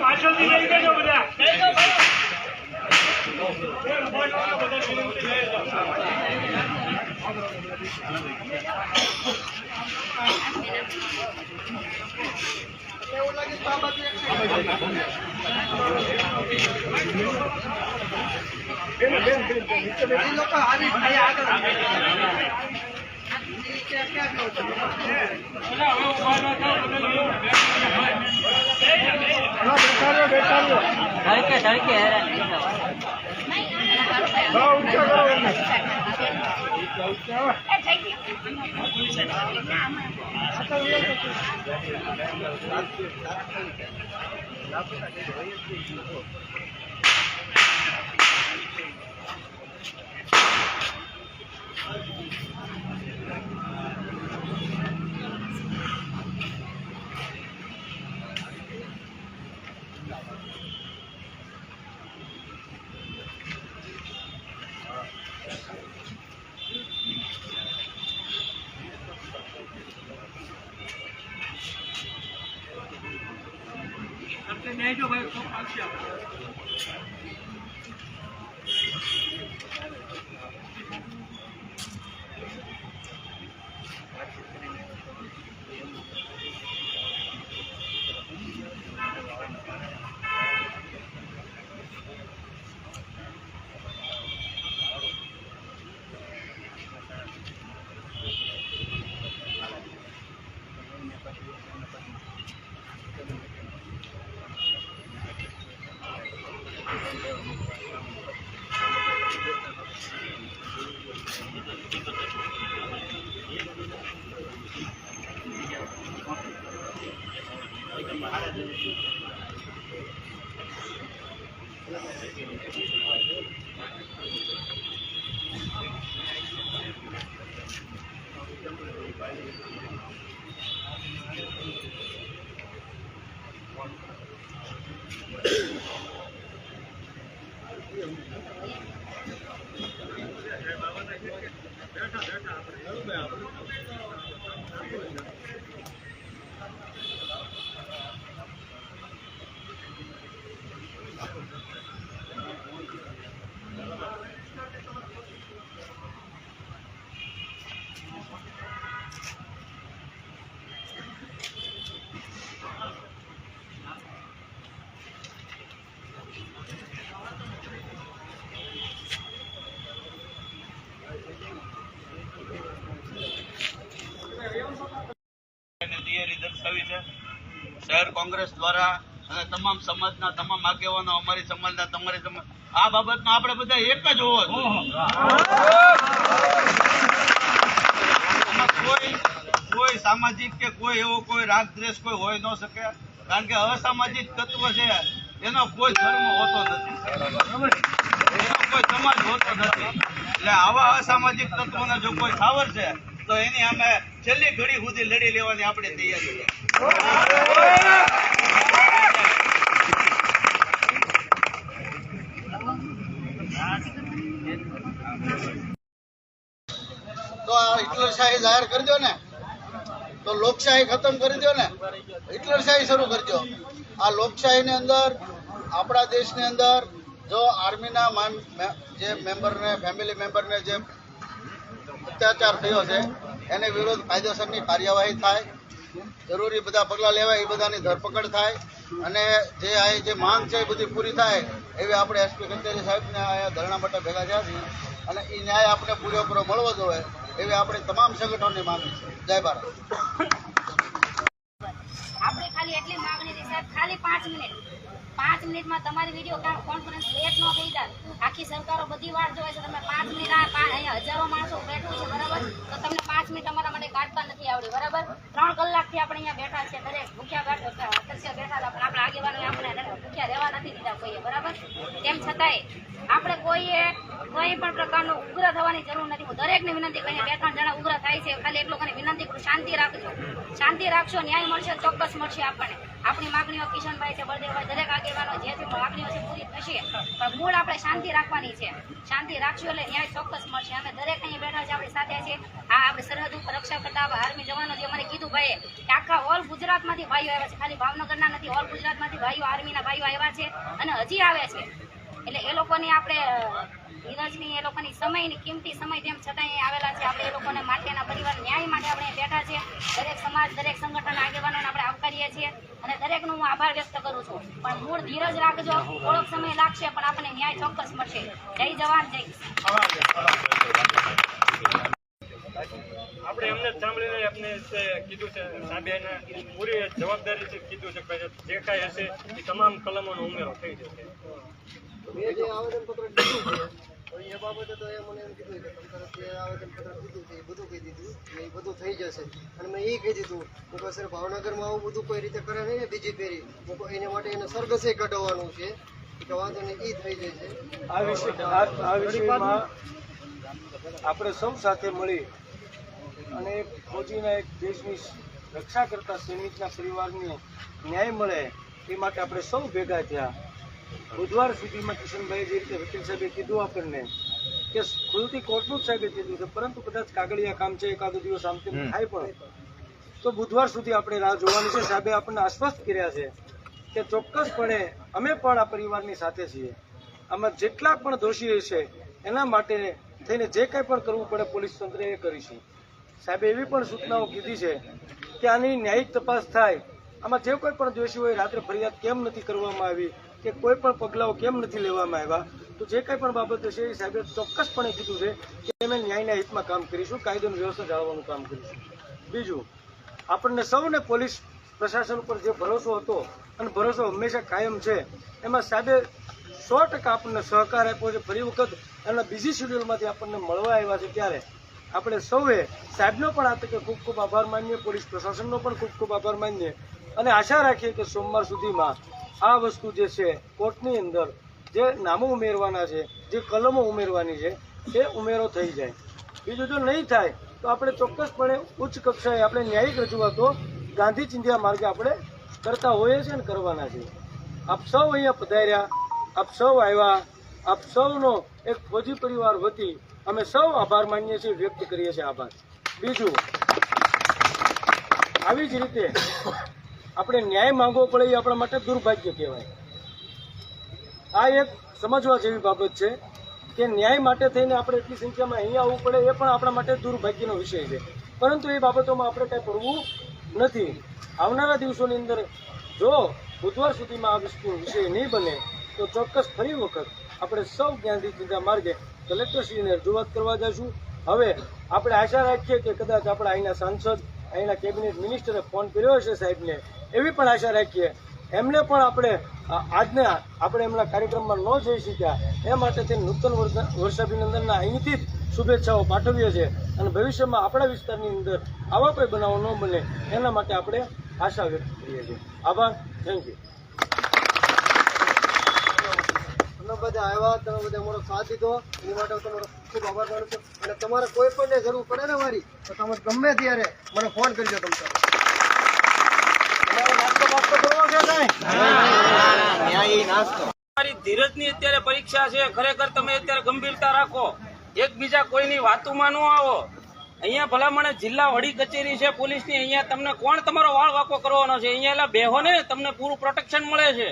પાછળથી લઈ જજો બધા. ધડકે ધડકે હેરાન Thank you. દર્શાવી છે. શહેર કોંગ્રેસ દ્વારા અને તમામ સમાજના તમામ આગેવાનો અમારી સમાજના તમારી સમાજ આ બાબતમાં આપણે બધા એક જ હોવો કોઈ કોઈ સામાજિક કે કોઈ એવો કોઈ રાગ દ્વેષ કોઈ હોય ન શકે. કારણ કે અસામાજિક તત્વ છે એનો કોઈ ધર્મ હોતો નથી. એનો કોઈ સમાજ હોતો નથી. એટલે આવા અસામાજિક તત્વોને જો કોઈ સાવર છે તો એની અમે છેલ્લી ઘડી સુધી લડી લેવાની આપણે તૈયારી છે. તો આ હિટલરશાહી જાહેર કરી દો ને. તો લોકશાહી ખતમ કરી દો ને. હિટલરશાહી શરૂ કરી દો આ લોકશાહીની અંદર, આપણા દેશની અંદર, જો આર્મીના જે મેમ્બરને, ફેમિલી મેમ્બરને જે અત્યાચાર થયો છે, એની વિરુદ્ધ કાયદેસરની કાર્યવાહી થાય. જરૂરી બધા પગલાં લેવાય, એ બધાની ધરપકડ થાય. અને જે આ જે માંગ છે એ બધી પૂરી થાય, એવી આપણે એસપી કચેરી સાહેબને અહીંયા ધરણા માટે ભેગા થયા છીએ. અને એ ન્યાય આપણે પૂરેપૂરો મળવો જોઈએ, એવી આપણે તમામ સંગઠનોની માંગણી છે. જય ભારત. આપણે ખાલી એટલી માંગણી હતી સાહેબ, ખાલી પાંચ મિનિટ. પાંચ મિનિટમાં તમારી વીડિયો આખી સરકારો બધી વાર જોવે છે, તમે પાંચ મિનિટ હજારો માણસો બેઠું છે બરાબર તો તમને પાંચ મિનિટ અમારા માટે કાઢતા નથી આવડી, બરાબર? ત્રણ કલાકથી આપણે અહીંયા બેઠા છે દરેક ભૂખ્યા બેઠા બેઠા પણ આપણા આગેવાનો આપણે ભૂખ્યા રહેવા નથી દીધા કોઈએ, બરાબર? તેમ છતાંય આપણે કોઈએ, કોઈ પણ પ્રકારનું ઉગ્ર થવાની જરૂર નથી. હું દરેકને વિનંતી કરીને બે ત્રણ જણા ઉગ્ર થાય છે, ખાલી એક લોકોને વિનંતી કરું, શાંતિ રાખજો. શાંતિ રાખશો, ન્યાય મળશે, ચોક્કસ મળશે આપણને. આપણી માગણીઓ કિશનભાઈ છે, બળદેવભાઈ દરેક આગેવાનો જે માગણીઓ છે પૂરી થશે. પણ મૂળ આપણે શાંતિ રાખવાની છે. શાંતિ રાખશું એટલે ન્યાય ચોક્કસ મળશે. અમે દરેક અહીંયા બેઠા છે આપણી સાથે છે આ આપણે સરહદ ઉપર રક્ષા કરતા આર્મી જવાનો જે મને કીધું ભાઈએ, કે આખા ઓલ ગુજરાતમાંથી ભાઈઓ આવ્યા છે. ખાલી ભાવનગરના નથી, ઓલ ગુજરાતમાંથી ભાઈઓ આર્મીના ભાઈઓ આવ્યા છે અને હજી આવે છે. એટલે એ લોકોની આપણે ધીરજની એ લોકોની સમયની કિંમતી સમય તેમ છતાં આવેલા છે. આપણે એ લોકોને માટેના પરિવાર ન્યાય માટે આપણે બેઠા છે દરેક સમાજ, દરેક સંગઠન આગેવાનોને આપણે આવકારીએ છીએ. અને દરેકનો હું આભાર વ્યક્ત કરું છું. પણ મૂળ ધીરજ રાખજો થોડોક સમય લાગશે પણ આપણને ન્યાય ચોક્કસ મળશે. જય જવાન જય આપણે એમને સાંભળીને એમને કીધું છે સાહેબે એને પૂરી જવાબદારીથી કીધું છે કે જે કાંઈ હશે એ તમામ કલમોનો ઉમેરો થઈ જશે. મેં જે આવેદનપત્ર કીધું છે એ બાબતે તો એ મને એમ કીધું કે તમે જે આવેદનપત્ર કીધું છે એ બધું કહી દીધું થઈ જશે. અને મેં એ કહી દીધું હું કહું ભાવનગરમાં આવું બધું કોઈ રીતે કરે નહીં ને બીજી ફેરી. હું એના માટે એને સરઘસે કઢાવવાનું છે. કે વાંધો નહીં એ થઈ આ વિષયમાં આપણે સૌ સાથે મળી અને ફોજીના એક દેશની રક્ષા કરતા સૈનિકના પરિવારને ન્યાય મળે એ માટે આપણે સૌ ભેગા થયા. બુધવાર સુધીમાં કિશનભાઈ જે રીતે વકીલ સાહેબે કીધું આપણને કે ખુલતી કોર્ટનું જ સાહેબે કીધું છે. પરંતુ કદાચ કાગળિયા કામ છે એકાદો દિવસ આમ તેમ થાય પણ તો બુધવાર સુધી આપણે રાહ જોવાની છે. સાહેબે આપણને આશ્વસ્ત કર્યા છે કે ચોક્કસપણે અમે પણ આ પરિવારની સાથે છીએ. આમાં જેટલા પણ દોષી છે એના માટે થઈને જે કંઈ પણ કરવું પડે પોલીસ તંત્રે એ કરીશું. સાહેબે એવી પણ સૂચનાઓ કીધી છે કે આની ન્યાયિક તપાસ થાય આમાં જે કોઈ પણ દોષી હોય, રાત્રે ફરિયાદ કેમ નથી કરવામાં આવી કે કોઈ પણ પગલાઓ કેમ નથી લેવામાં આવ્યા, તો જે કંઈ પણ બાબત છે એ સાહેબે ચોક્કસપણે કીધું છે કે અમે ન્યાયના હિતમાં કામ કરીશું કાયદોની વ્યવસ્થા જાળવવાનું કામ કરીશું. બીજું, આપણને સૌને પોલીસ પ્રશાસન ઉપર જે ભરોસો હતો, અને ભરોસો હંમેશા કાયમ છે, એમાં સાહેબે સો ટકા આપણને સહકાર આપ્યો છે. ફરી વખત એના બીજી શેડ્યુલમાંથી આપણને મળવા આવ્યા છે ત્યારે આપણે સૌએ સાહેબનો પણ આ તકે ખૂબ ખૂબ આભાર માનીએ, પોલીસ પ્રશાસનનો પણ ખૂબ ખૂબ આભાર માનીએ અને આશા રાખીએ કે સોમવાર સુધીમાં આ વસ્તુ જે છે કોર્ટની અંદર જે નામો ઉમેરવાના છે, જે કલમો ઉમેરવાની છે, એ ઉમેરો થઈ જાય. બીજું જો નહીં થાય, તો આપણે ચોક્કસપણે ઉચ્ચ કક્ષાએ આપણે ન્યાયિક રજૂઆતો ગાંધી ચિંધ્યા માર્ગે આપણે કરતા હોઈએ છીએ અને કરવાના છે આપ સૌ અહીંયા પધાર્યા, આપ સૌ આવ્યા, આપ સૌનો એક ફોજી પરિવાર વતી અમે સૌ આભાર માનીએ છીએ, વ્યક્ત કરીએ છીએ આભાર. બીજું, આવી જ રીતે આપણે ન્યાય માંગવો પડે એ આપણા માટે દુર્ભાગ્ય કહેવાય. આ એક સમજવા જેવી બાબત છે કે ન્યાય માટે થઈને આપણે એટલી સંખ્યામાં અહીંયા આવવું પડે એ પણ આપણા માટે દુર્ભાગ્યનો વિષય છે. પરંતુ એ બાબતોમાં આપણે કાંઈ પડવું નથી. આવનારા દિવસોની અંદર જો બુધવાર સુધીમાં આ વિષય નહીં બને, તો ચોક્કસ ફરી વખત આપણે સૌ જ્ઞાનથી ચિંતા માર્ગે કલેક્ટરશ્રીને રજૂઆત કરવા જશું હવે આપણે આશા રાખીએ કે કદાચ આપણા અહીંના સાંસદ, અહીંના કેબિનેટ મિનિસ્ટરે ફોન કર્યો હશે સાહેબને, એવી પણ આશા રાખીએ. એમને પણ આપણે આજના, આપણે એમના કાર્યક્રમમાં ન જઈ શક્યા. એ માટે તે નૂતન વર્ષ- વર્ષાભિનંદનના અહીંથી જ શુભેચ્છાઓ પાઠવીએ છીએ. અને ભવિષ્યમાં આપણા વિસ્તારની અંદર આવા કોઈ બનાવો ન બને, એના માટે આપણે આશા વ્યક્ત કરીએ છીએ. આભાર. Thank you. તમે બધા આવ્યા તમે બધા અમારો સાથ દીધો. એ માટે તમારો ખૂબ આભાર માનું છું. અને તમારે કોઈ પણ જરૂર પડે ને મારી તો તમે ગમે ત્યારે મને ફોન કરજો તમે નાસ્તો બાસ્તો કરવો તમારી ધીરજની અત્યારે પરીક્ષા છે. ખરેખર તમે અત્યારે ગંભીરતા રાખો. એકબીજા કોઈની વાતોમાં ન આવો. અહીંયા ભલામણે જિલ્લા વડી કચેરી છે પોલીસની. અહીંયા તમને કોણ તમારો વાળ વાકો કરવાનો છે? અહીંયા બેહો ને તમને પૂરું પ્રોટેક્શન મળે છે.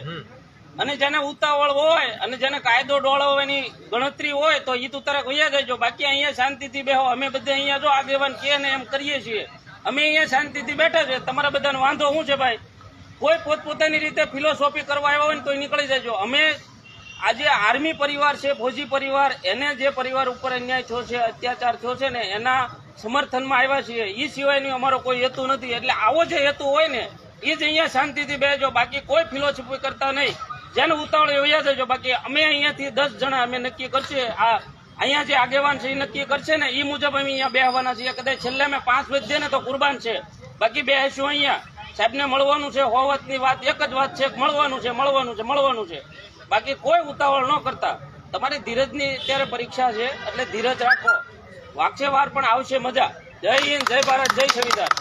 અને જેને ઉતાવળ હોય અને જેને કાયદો ડોળવવાની ગણતરી હોય તો ઈ તું તારે વૈયા જજો. બાકી અહીંયા શાંતિથી બેહો. અમે બધે અહીંયા જો આગેવાન કે ને એમ કરીએ છીએ. અમે અહીંયા શાંતિથી બેઠા છે. તમારા બધાનો વાંધો શું છે ભાઈ? કોઈ પોતપોતાની રીતે ફિલોસોફી કરવા આવ્યા હોય ને તો નીકળી જજો. અમે આજે આર્મી પરિવાર છે, ફોજી પરિવાર, એને જે પરિવાર ઉપર અન્યાય થયો છે, અત્યાચાર થયો છે ને એના સમર્થનમાં આવ્યા છીએ. એ સિવાયની અમારો કોઈ હેતુ નથી. એટલે આવો જે હેતુ હોય ને એ જ અહીંયા શાંતિથી બેજો બાકી કોઈ ફિલોસોફી કરતા નહીં. જેને ઉતાવળ એ વયા જજો બાકી અમે અહીંયાથી દસ જણા અમે નક્કી કરશે, આ અહીંયા જે આગેવાન છે એ નક્કી કરશે ને એ મુજબ અમે અહીંયા બેહવાના છીએ. કદાચ છેલ્લે અમે પાંચ વધીએ ને તો કુરબાન છે. બાકી બેસીશું અહીંયા. સાહેબને મળવાનું છે, હોવતની વાત, એક જ વાત છે મળવાનું છે મળવાનું છે મળવાનું છે. બાકી કોઈ ઉતાવળ ન કરતા. તમારી ધીરજની અત્યારે પરીક્ષા છે, એટલે ધીરજ રાખો. વાગશે વાર પણ આવશે મજા. જય હિન્દ, જય ભારત, જય સંવિધાન.